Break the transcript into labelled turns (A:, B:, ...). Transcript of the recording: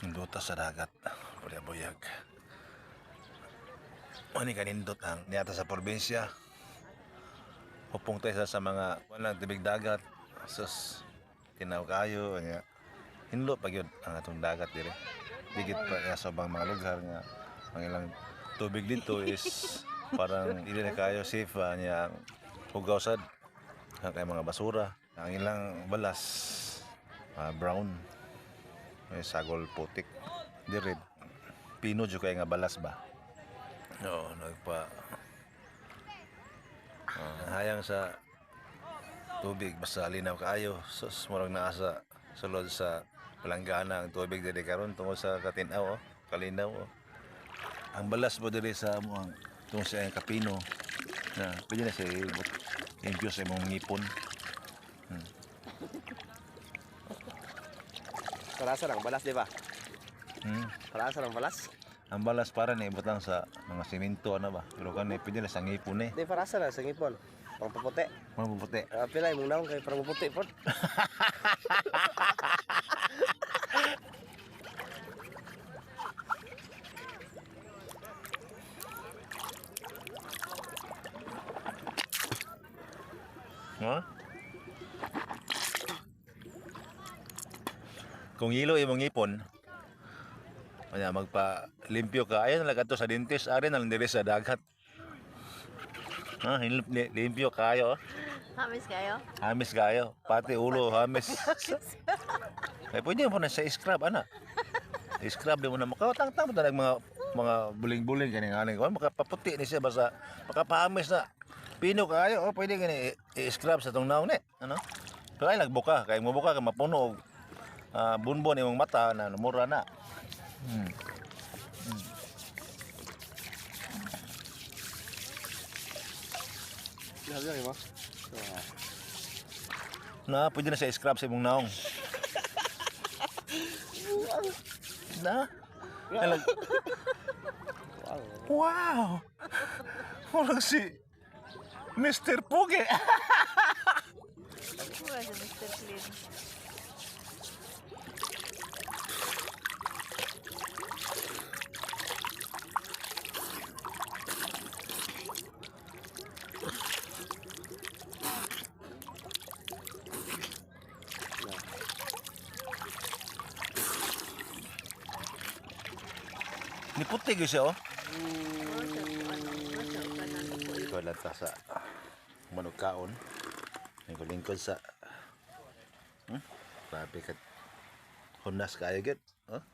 A: Hinduta sa dagat. Buyag-buyag. Mani kanindot ang niyata sa probinsya. Hupong tayo sa, mga walang tibig dagat. Sus, tinaw kayo. Nga. Hinlo pag yun ang atong dagat dire. Digit pa kaya sa bang mga lugar nga. Ang ilang tubig dito is parang hindi na kayo safe ah, niya ang hugaw-sad. Ang kay mga basura. Ang ilang balas ah, brown. May sagol putik. Di red. Pino jud kay nga balas ba. Oo, nagpa Ah, hayang sa tubig basta linaw kaayo. Sus murag naa sa sulod sa palanggana ang tubig diri karon tungod sa katinaw oh, kalinaw oh. Ang balas mo diri sa mo ang tungod sa kapino na pwede na ibot limpyo sa imong ngipon.
B: Parasa lang, balas di ba?
A: Hmm.
B: Parasa lang, balas.
A: Ang balas para na ibot lang sa mga simento ano ba. Pero kan na sa ngipon eh.
B: Di parasa na, sa ngipon. Pang paputi.
A: Mga puputi.
B: Uh, pilay mong naong kay parang maputi po.
A: Ha? Kung hilo imong ngipon, kanya magpa limpyo ka ayon lang kadto sa dentist ari na lang sa dagat. Ha, limpyo kayo. oh.
C: Hamis kayo?
A: Hamis kayo. Pati ulo hamis. Ay pwede mo na sa scrub ana. Scrub di mo na makawatang tang mga mga buling-buling kani ngani ko makapaputi ni siya basta makapahamis na. Pino kayo oh pwede gani i-scrub sa tong naong ni. Ano? Pero ay nagbuka kay mo buka ka mapuno ah, bunbon imong mata na mura na. Hmm.
B: Mo.
A: Na, pwede na sa scrub sa imong naong. na? Alag. Wow! Murag si Mr.
C: Si Mr. Clean.
A: Ni puti gyud siya oh.
C: Po.
A: Ito lata sa manugkaon. Ang lingkod sa Hmm? Grabe ka. Hunas kayo gid. Oh?